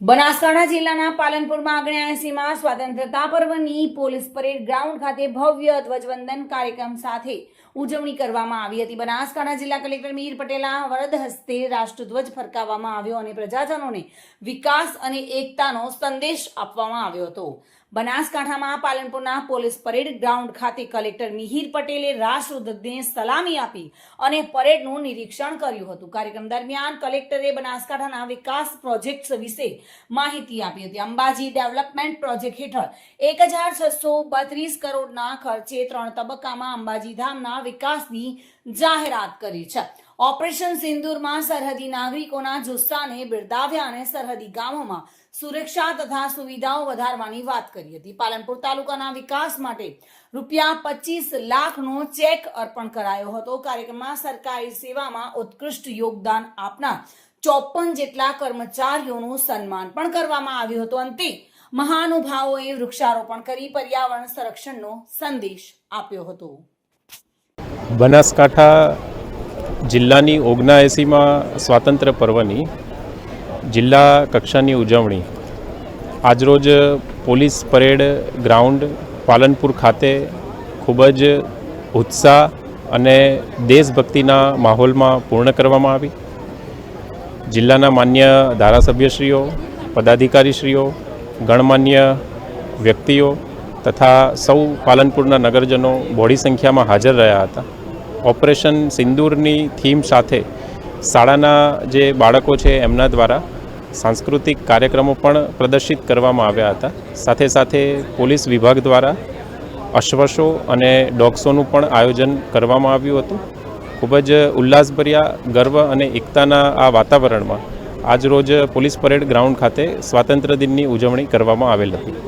બનાસકાંઠા જિલ્લાના પાલનપુરમાં અગ્નેયાસીમાં સ્વતંત્રતા પર્વની પોલીસ પરેડ ગ્રાઉન્ડ ખાતે ભવ્ય ધ્વજવંદન કાર્યક્રમ સાથે ઉજવણી કરવામાં આવી હતી. બનાસકાંઠા જિલ્લા કલેક્ટર મીર પટેલના વરદ હસ્તે રાષ્ટ્રધ્વજ ફરકાવવામાં આવ્યો અને પ્રજાજનોને વિકાસ અને એકતાનો સંદેશ આપવામાં આવ્યો હતો. બનાસકાંઠામાં પાલનપુરના પોલીસ પરેડ ગ્રાઉન્ડ ખાતે કલેક્ટર મિહિર પટેલે રાષ્ટ્રધ્વજને સલામી આપી અને પરેડનું નિરીક્ષણ કર્યું હતું. કાર્યક્રમ દરમિયાન કલેક્ટરે બનાસકાંઠાના વિકાસ પ્રોજેક્ટ્સ વિશે માહિતી આપી હતી. અંબાજી ડેવલપમેન્ટ પ્રોજેક્ટ હેઠળ એક હજાર છસો બત્રીસ કરોડના ખર્ચે ત્રણ તબક્કામાં અંબાજી ધામના વિકાસની જાહેરાત કરી છે. ઓપરેશન સિંદૂરમાં સરહદી નાગરિકોના જુસ્સાને બિરદાવ્યા અને સરહદી ગામોમાં સુરક્ષા તથા સુવિધાઓ વધારવાની વાત કરી હતી. પાલનપુર તાલુકાના વિકાસ માટે રૂપિયા પચીસ લાખનો ચેક અર્પણ કરાયો હતો. કાર્યક્રમમાં સરકારી સેવામાં ઉત્કૃષ્ટ યોગદાન આપનાર ચોપન જેટલા કર્મચારીઓનું સન્માન પણ કરવામાં આવ્યું હતું. અંતે મહાનુભાવોએ વૃક્ષારોપણ કરી પર્યાવરણ સંરક્ષણનો સંદેશ આપ્યો હતો. બનાસકાંઠા જિલ્લાની ઓગણાએંસીમાં સ્વાતંત્ર્ય પર્વની જિલ્લા કક્ષાની ઉજવણી. આજરોજ પોલીસ પરેડ ગ્રાઉન્ડ પાલનપુર ખાતે ખૂબ જ ઉત્સાહ અને દેશભક્તિના માહોલમાં પૂર્ણ કરવામાં આવી. જિલ્લાના માન્ય ધારાસભ્યશ્રીઓ, પદાધિકારીશ્રીઓ, ગણમાન્ય વ્યક્તિઓ તથા સૌ પાલનપુરના નગરજનો બોડી સંખ્યામાં હાજર રહ્યા હતા. ઓપરેશન સિંદૂરની થીમ સાથે શાળાના જે બાળકો છે એમના દ્વારા સાંસ્કૃતિક કાર્યક્રમો પણ પ્રદર્શિત કરવામાં આવ્યા હતા. સાથે સાથે પોલીસ વિભાગ દ્વારા અશ્વશો અને ડોગ્સોનું પણ આયોજન કરવામાં આવ્યું હતું. ખૂબ જ ઉલ્લાસભર્યા, ગર્વ અને એકતાના આ વાતાવરણમાં આજરોજ પોલીસ પરેડ ગ્રાઉન્ડ ખાતે સ્વાતંત્ર્ય દિનની ઉજવણી કરવામાં આવેલ હતી.